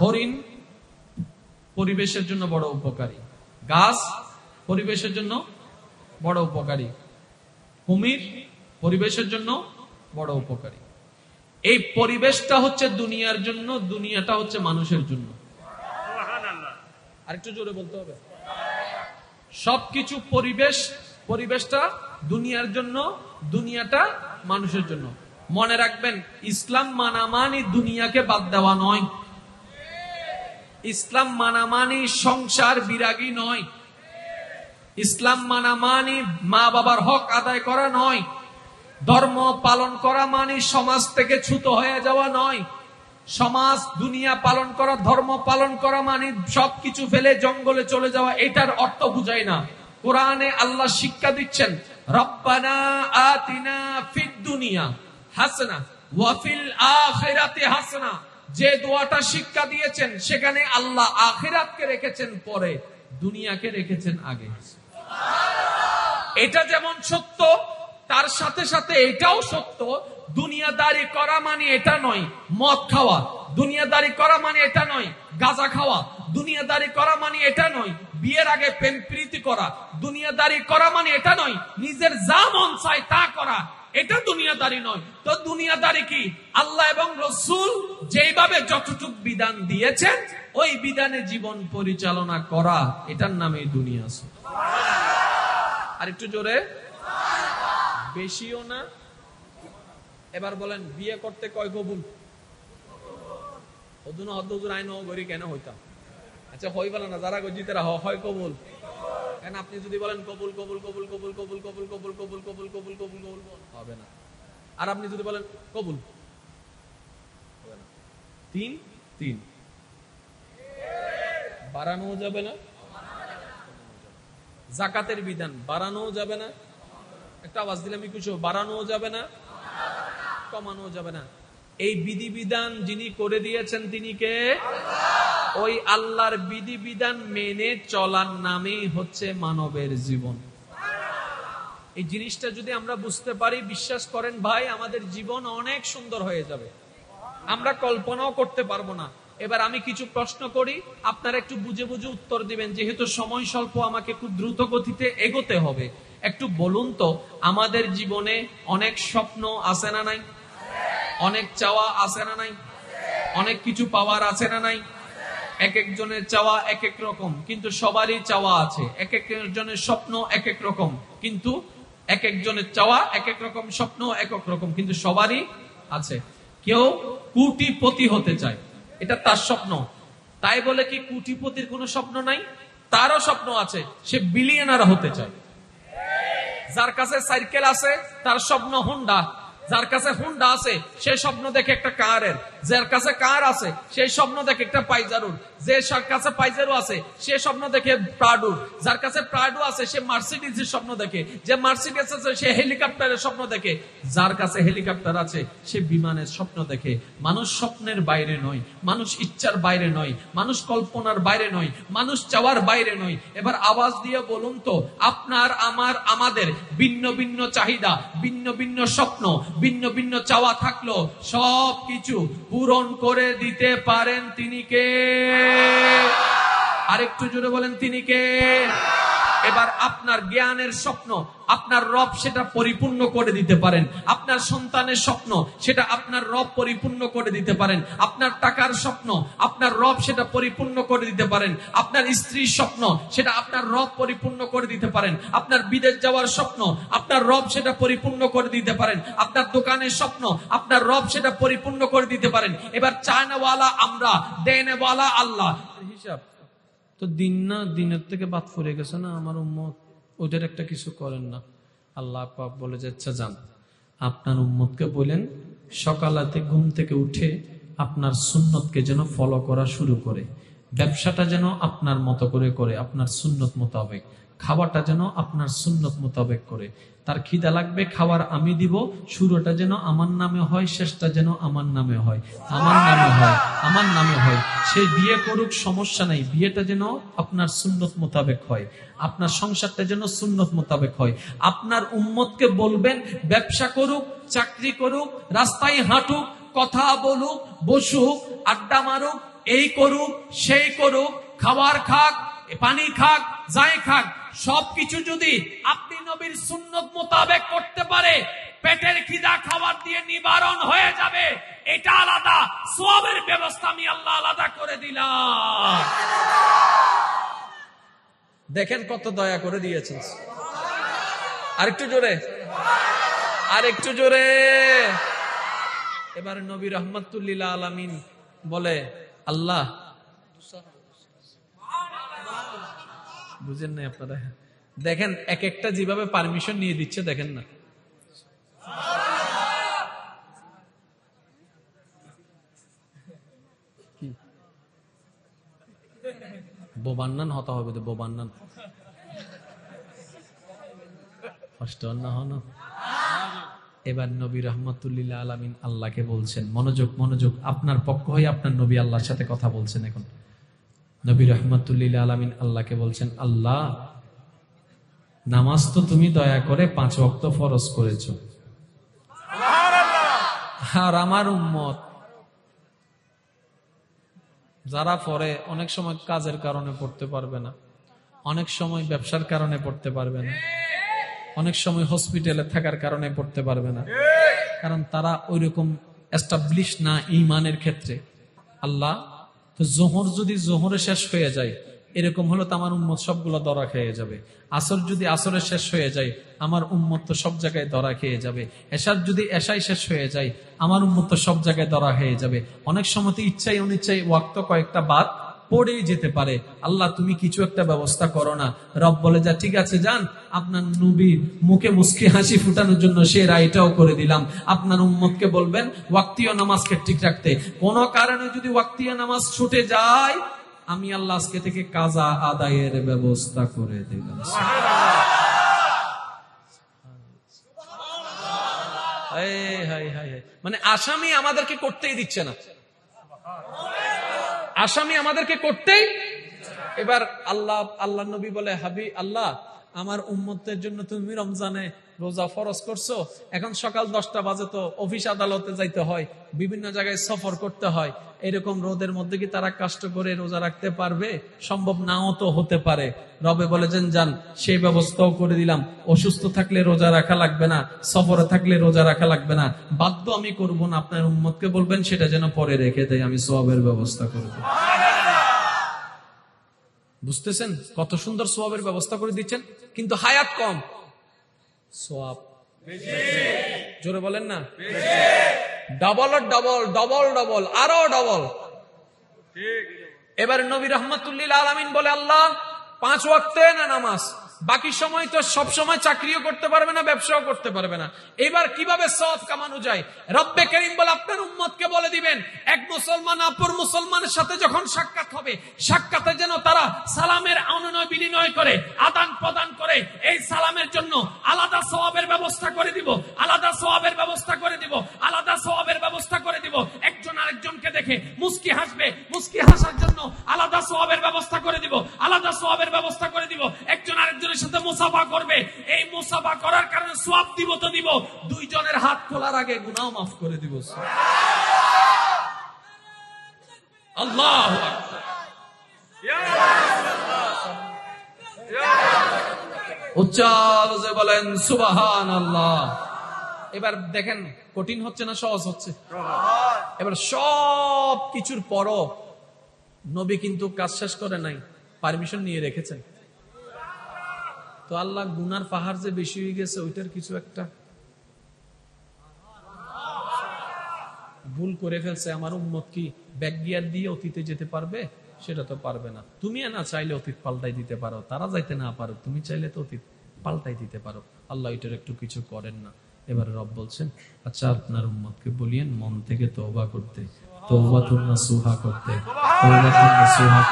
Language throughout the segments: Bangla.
হরিণ পরিবেশের জন্য বড় উপকারী। গাছ পরিবেশের জন্য বড় উপকারী। কুমির পরিবেশের জন্য বড় উপকারী। এই পরিবেশটা হচ্ছে দুনিয়ার জন্য দুনিয়াটা হচ্ছে মানুষের জন্য। আরেকটু জোরে বলতে হবে। সবকিছু পরিবেশ পরিবেশটা দুনিয়ার জন্য দুনিয়াটা মানুষের জন্য। মনে রাখবেন ইসলাম মানামানি দুনিয়াকে বাদ দেওয়া নয়। ইসলাম মানামানি সংসার বিরাগী নয়। ইসলাম মানামানি মা বাবার হক আদায় করা নয়। ধর্ম পালন করা মানে সমাজ থেকে ছুত হয়ে যাওয়া নয়। সমাজ, দুনিয়া পালন করা, ধর্ম পালন করা মানে সবকিছু ফেলে জঙ্গলে চলে যাওয়া, এটার অর্থ বুঝায় না। কোরআনে আল্লাহ শিক্ষা দিচ্ছেন, রব্বানা আতিনা ফিদ দুনিয়া হাসনা ওয়াফিল আখিরাতি হাসনা। যে দোয়াটা শিক্ষা দিয়েছেন, সেখানে আল্লাহ আখিরাতকে রেখেছেন পরে, দুনিয়াকে রেখেছেন আগে। এটা যেমন সত্য, তার সাথে সাথে এটাও সত্য, দুনিয়াদারি করা মানে এটা নয়, মদ খাওয়া। দুনিয়াদারি করা মানে এটা নয়, গাঁজা খাওয়া। দুনিয়াদারি করা মানে এটা নয়, বিয়ের আগে প্রেম প্রীতি করা। দুনিয়াদারি করা মানে এটা নয়, নিজের যা মন চায় তা করা। এটা দুনিয়াদারি নয়। তো দুনিয়াদারি কি? আল্লাহ এবং রসুল যেইভাবে যতটুক বিধান দিয়েছেন, ওই বিধানে জীবন পরিচালনা করা, এটার নামে দুনিয়া আর একটু জোরে। বেশিও না। এবার বলেন, বিয়ে করতে কয় কবুল অদুন আইন হইতাম আচ্ছা হই বলে না, যারা গজিতেরা হয় কবুল। কেন আপনি যদি বলেন কবুল কবুল কবুল কবুল কবুল কবুল কবুল কবুল কবুল কবুল কবুল কবুল হবে না আর আপনি যদি বলেন কবুল তিন তিন বাড়ানো যাবে না জাকাতের বিধান বাড়ানো যাবে না একটা আওয়াজ দিলাম কিছু বাড়ানো যাবে না কমানো যাবে না এই বিধি বিধান যিনি করে দিয়েছেন তিনি কে ওই আল্লাহর বিধি বিধান মেনে চলার নামেই হচ্ছে মানবের জীবন। এই জিনিসটা যদি আমরা বুঝতে পারি, বিশ্বাস করেন ভাই, আমাদের জীবন অনেক সুন্দর হয়ে যাবে। আমরা কল্পনাও করতে পারব না। এবার আমি কিছু প্রশ্ন করি, আপনারা একটু বুঝে বুঝে উত্তর দিবেন, যেহেতু সময় স্বল্প, আমাকে খুব দ্রুত গতিতে এগোতে হবে। একটু বলুন তো, আমাদের জীবনে অনেক স্বপ্ন আছে না নাই? অনেক চাওয়া আছে না নাই? অনেক কিছু পাওয়ার আছে না নাই? এক একজনের চাওয়া এক এক রকম, কিন্তু সবারই চাওয়া আছে। এক একজনের স্বপ্ন এক এক রকম, কিন্তু এক একজনের চাওয়া এক এক রকম, স্বপ্ন এক এক রকম, কিন্তু সবারই আছে। কেউ কুটিপতি হতে চায়, এটা তার স্বপ্ন। তাই বলে কি কুটিপতির কোনো স্বপ্ন নাই? তারও স্বপ্ন আছে, সে বিলিয়নার হতে চায়। যার কাছে সাইকেল আছে, তার স্বপ্ন হুন্ডা যার কাছে হুন্ডা আছে, সে স্বপ্ন দেখে একটা কারের। যার কাছে কার আছে সেই স্বপ্ন দেখে একটা পাইজারুর। যে কাছে পাইজারু আছে, সে স্বপ্ন দেখে প্রাডুর। যার কাছে প্রাডু আছে, সে মার্সিডিজের স্বপ্ন দেখে। যে মার্সিডিজ আছে, সে হেলিকপ্টারের স্বপ্ন দেখে। যার কাছে হেলিকপ্টার আছে, সে বিমানের স্বপ্ন দেখে। মানুষ স্বপ্নের বাইরে নয়, মানুষ ইচ্ছার বাইরে নয়, মানুষ কল্পনার বাইরে নয়, মানুষ চাওয়ার বাইরে নয়। এবার আওয়াজ দিয়ে বলুন তো, আপনার, আমার, আমাদের ভিন্ন ভিন্ন চাহিদা, ভিন্ন ভিন্ন স্বপ্ন ভিন্ন ভিন্ন চাওয়া থাকল সব কিছু পূরণ করে দিতে পারেন তিনি কে? আরেকটু জোরে বলেন, তিনি কে? এবার আপনার জ্ঞানের স্বপ্ন, আপনার রব সেটা পরিপূর্ণ করে দিতে পারেন। আপনার সন্তানের স্বপ্ন, সেটা আপনার রব পরিপূর্ণ করে দিতে পারেন। আপনার টাকার স্বপ্ন, আপনার রব সেটা পরিপূর্ণ করে দিতে পারেন। আপনার স্ত্রীর স্বপ্ন, সেটা আপনার রব পরিপূর্ণ করে দিতে পারেন। আপনার বিদেশ যাওয়ার স্বপ্ন, আপনার রব সেটা পরিপূর্ণ করে দিতে পারেন। আপনার দোকানের স্বপ্ন, আপনার রব সেটা পরিপূর্ণ করে দিতে পারেন। এবার চায়নাওয়ালা আমরা, দেনেওয়ালা আল্লাহ। হিসাব। তো দিন না, দিনের থেকে বাদ ফুরে গেছে না, আমার উম্মত ওদের একটা কিছু করেন না। আল্লাহ পাক বলে যে ইচ্ছা যান। আপনার উম্মতকে বলেন সকালাতে ঘুম থেকে উঠে আপনার সুন্নতকে যেন ফলো করা শুরু করে। ব্যবসাটা যেন আপনার মতো করে করে, আপনার সুন্নত মোতাবেক, খাওয়াটা যেন আপনার সুন্নত মোতাবেক করে। তার খিদা লাগবে, খাবার আমি দিব, শুরুটা যেন আমার নামে হয়, শেষটা যেন আমার নামে হয়। আমার নামে হয়, আমার নামে হয়। সে বিয়ে করুক, সমস্যা নাই, বিয়েটা যেন আপনার সুন্নত মোতাবেক হয়। আপনার সংসারটা যেন সুন্নত মোতাবেক হয়। আপনার উম্মতকে বলবেন, ব্যবসা করুক, চাকরি করুক, রাস্তায় হাঁটুক, কথা বলুক, বসুক, আড্ডা মারুক এই করুক, সেই করুক, খাবার খাক পানি খাক, যাই খাক, সবকিছু যদি আপনি নবীর সুন্নত মোতাবেক করতে পারে, পেটের খিদা খাবার দিয়ে নিবারণ হয়ে যাবে, এটা আলাদা সবের ব্যবস্থা আমি আল্লাহ আলাদা করে দিলাম। দেখেন কত দয়া করে দিয়েছেন। আরেকটু জোরে। আরেকটু জোরে। এবার নবী রহমতুল্লিল্লাহ আলামিন বলে আল্লাহ। বুঝেন নাই আপনারা? দেখেন এক একটা যেভাবে পারমিশন নিয়ে দিচ্ছে, দেখেন না? বোবান্নান হতে হবে তো, বোবান্নান। হন। এবার নবী রহমতুল্লিল্লাহ আলামিন আল্লাহকে বলছেন মনোযোগ মনোযোগ আপনার পক্ষ হয়ে আপনার নবী আল্লাহর সাথে কথা বলছেন এখন। নবী রহমতুল্লিল্লাহ আলামিন আল্লাহকে বলছেন আল্লাহ নামাজ তো তুমি দয়া করে পাঁচ ওয়াক্ত ফরজ করেছ। আর আমার উম্মত যারা পড়ে অনেক সময় কাজের কারণে পড়তে পারবে না অনেক সময় ব্যবসার কারণে পড়তে পারবে না। অনেক সময় হসপিটালে থাকার কারণে পড়তে পারবে না। কারণ তারা ওই রকম না ইমানের ক্ষেত্রে। আল্লাহ, তো জোহর যদি জোহরে শেষ হয়ে যায়, এরকম হলো তো আমার উম্মত সবগুলো দরা খেয়ে যাবে। আসর যদি আসরে শেষ হয়ে যায়, আমার উম্মত তো সব জায়গায় দরা খেয়ে যাবে। এসার যদি এশাই শেষ হয়ে যায়, আমার উম্মত তো সব জায়গায় দরা হয়ে যাবে। অনেক সময় ইচ্ছাই অনিচ্ছাই ওয়াক্ত কয়েকটা বাদ পড়েই যেতে পারে। আল্লাহ, তুমি কিছু একটা ব্যবস্থা করো না। রব বলে, যা, ঠিক আছে, যান। আপনার নবীর মুখে মুসকি হাসি ফুটানোর জন্য সে রায়টাও করে দিলাম। আপনার উম্মতকে বলবেন, ওয়াক্তীয় নামাজকে ঠিক রাখতে। কোন কারণে যদি ওয়াক্তীয় নামাজ ছুটে যায়, আমি আল্লাহ আজকে থেকে কাজা আদায়ের ব্যবস্থা করে দিলাম। মানে আসামি আমাদেরকে করতেই দিচ্ছে না। আসামি আমাদেরকে করতেই এবার আল্লাহ আল্লাহ নবী বলে হাবি আল্লাহ আমার উম্মতের জন্য তুমি রমজানে রোজা ফরজ করছ। এখন সকাল দশটা বাজে তো অফিস আদালতে যাইতে হয়, বিভিন্ন জায়গায় সফর করতে হয়। এরকম রোদের মধ্যে কি তারা কষ্ট করে রোজা রাখতে পারবে? সম্ভব নাও তো হতে পারে। রবে বলেছেন যান সেই ব্যবস্থাও করে দিলাম। অসুস্থ থাকলে রোজা রাখা লাগবে না, সফরে থাকলে রোজা রাখা লাগবে না। বাধ্য আমি করব না। আপনার উম্মতকে বলবেন, সেটা যেন পরে রেখে দেয়, আমি সবের ব্যবস্থা করে দেব। বুঝতেছেন? কত সুন্দর সোয়াবের ব্যবস্থা করে দিচ্ছেন কিন্তু হায়াত কম। সোয়াব। জোরে বলেন না। ডবল ডবল ডবল ডবল আরও ডবল। এবার নবী রহমতুল্লিল আলমিন বলে আল্লাহ পাঁচ ওয়াক্তে না নামাজ? বাকি সময় তো সব সময় চাকরিও করতে পারবে না, ব্যবসাও করতে পারবে না। এবার কীভাবে সব কামানো যায়? রব্বে করিম বলে আপনার উম্মতকে বলে দিবেন, এক মুসলমান অপর মুসলমানের সাথে যখন সাক্ষাৎ হবে, সাক্ষাতে যেন তারা সালামের অনুনয় বিনিময় করে, আদান প্রদান করে, এই সালামের জন্য আলাদা সওয়াবের ব্যবস্থা করে দিব, আলাদা সওয়াবের ব্যবস্থা করে দিব, আলাদা সওয়াবের ব্যবস্থা করে দিব। একজন আরেকজনকে দেখে মুস্কি হাসবে, মুস্কি হাসার জন্য আলাদা সওয়াবের ব্যবস্থা করে দিব, আলাদা সওয়াবের ব্যবস্থা করে দিব। একজন আরেকজনের সাথে মুসাফা করবে, এই মুসাফা করার কারণে সওয়াব দিব তো দিব। দুইজনের হাত খোলার আগে গুনাহ মাফ করে দিব। আল্লাহ বলেন সুবাহান আল্লাহ এবার দেখেন, কঠিন হচ্ছে না সহজ হচ্ছে? এবার সব কিছুর পরও নবী কিন্তু কাজ শেষ করে নাই, পারমিশন নিয়ে রেখেছেন। তো আল্লাহ গুনার পাহাড় যে বেশি হয়ে গেছে, ওইটার কিছু একটা ভুল করে ফেলছে। আমার উম্মত কি ব্যাক গিয়ার দিয়ে অতীতে যেতে পারবে? সেটা তো পারবে না। তুমি না চাইলে অতীত পাল্টাই দিতে পারো। তারা যাইতে না পারো তুমি চাইলে তো অতীত পাল্টাই দিতে পারো। আল্লাহ এটার একটু কিছু করেন না। এবার রব বলছেন আচ্ছা আপনার উম্মতকে বলিয়েন মন থেকে তওবা করতে। করতে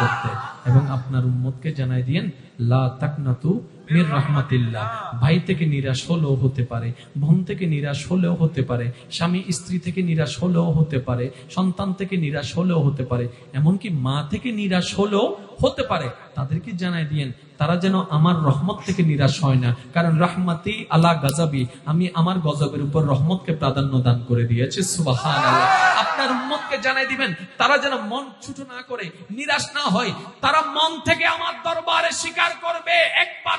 করতে। এবং আপনার উম্মতকে জানাই দিয়েন, লা তাকনাতু মির রহমাতিল্লাহ, ভাই থেকে নিরাশ হলেও হতে পারে, বোন থেকে নিরাশ হলেও হতে পারে, স্বামী স্ত্রী থেকে নিরাশ হলেও হতে পারে, সন্তান থেকে নিরাশ হলেও হতে পারে, এমনকি মা থেকে নিরাশ হলেও হতে পারে। তাদেরকে জানাই দিয়েন, তারা যেন আমার রহমত থেকে নিরাশ হয় না। কারণ রহমতি আলা গজাবি, আমি আমার গজবের উপর রহমতকে প্রাধান্য দান করে দিয়েছি আপনার উম্মতকে জানাই দিবেন, তারা যেন মন ছুটো না করে, নিরাশ না হয়, তারা মন থেকে আমার দরবারে স্বীকার করবে একবার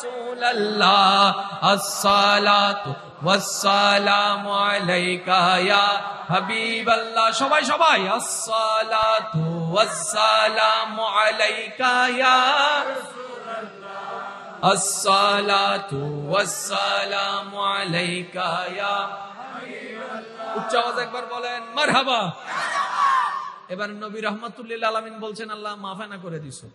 رسول اللہ الصلاة والسلام علیکہ یا حبیب اللہ شبائی شبائی الصلاة والسلام علیکہ یا الصلاة والسلام علیکہ یا উচ্চ আওয়াজ একবার বলেন মারহাবা এবার নবী রহমতুল্লিল আলমিন বলছেন আল্লাহ মাফানা করে দিছো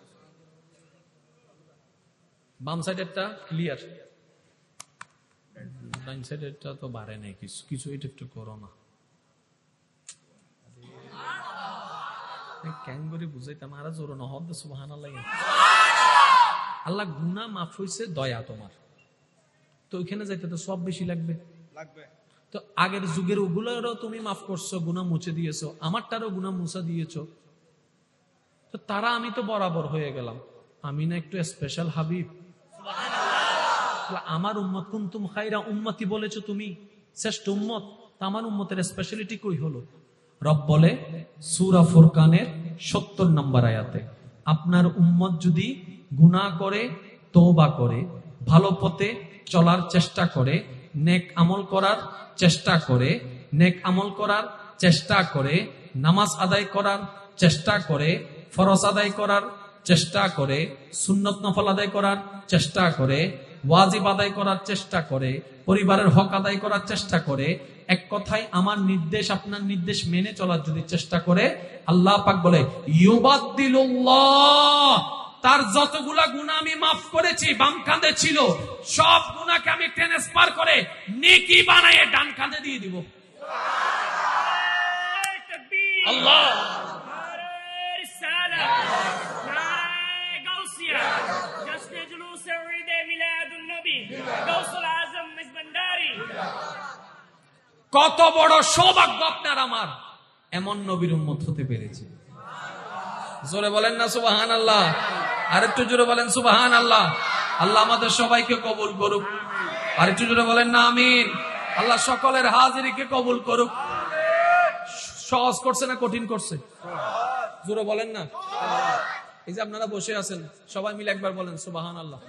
বাম সাইডেরটা ক্লিয়ার ডাইন সাইডেরটা তো বাড়ে নাই কিছু। কিছু এটা একটু করো না। করে বুঝাইতাম আর জোর না হদ সুবাহান আল্লাহ আল্লাহ গুনা মাফ হইছে দয়া তোমার। তো ওইখানে যাইতে তো সব বেশি লাগবে। লাগবে। তো আগের যুগের ওগুলোরও তুমি মাফ করছ গুনা মুছে দিয়েছ আমারটারও গুনা মুছা দিয়েছ। তো তারা আমি তো বরাবর হয়ে গেলাম। আমি না একটু স্পেশাল হাবিব। আমার উম্মত কুন্তুম খাইরা উম্মতি বলেছ তুমি? শ্রেষ্ঠ উম্মত? আমার উম্মতের স্পেশালিটি কই হলো? রব বলে, সুরা ফুরকানের সত্তর নম্বর আয়াতে, আপনার উম্মত যদি গুনাহ করে, তওবা করে, ভালো পথে চলার চেষ্টা করে, নেক আমল করার চেষ্টা করে, নেক আমল করার চেষ্টা করে, নামাজ আদায় করার চেষ্টা করে, ফরজ আদায় করার চেষ্টা করে, সুন্নত নফল আদায় করার চেষ্টা করে ওয়াজিব আদায় করার চেষ্টা করে পরিবারের হক আদায় করার চেষ্টা করে এক কথায় আমার নির্দেশ আপনার নির্দেশ মেনে চলার যদি চেষ্টা করে আল্লাহ পাক বলে তার যতগুলা গুণা আমি মাফ করেছি বাম কাঁধে ছিল সব গুণাকে আমি ট্রান্সফার করে নেকি বানায় ডান কাঁধে দিয়ে দিব। আল্লাহ। কত বড় সৌভাগ্য আপনার আমার। এমন নবীর উম্মত হতে পেরেছে। জোরে বলেন না সুবাহান আল্লাহ আরেকটু জোরে বলেন সুবাহান আল্লাহ আল্লাহ আমাদের সবাইকে কবুল করুক। আরেকটু জোরে বলেন না আমিন। আল্লাহ সকলের হাজিরিকে কবুল করুক। সহজ করছে না কঠিন করছে? জোরে বলেন না। এই যে আপনারা বসে আছেন, সবাই মিলে একবার বলেন সুবাহান আল্লাহ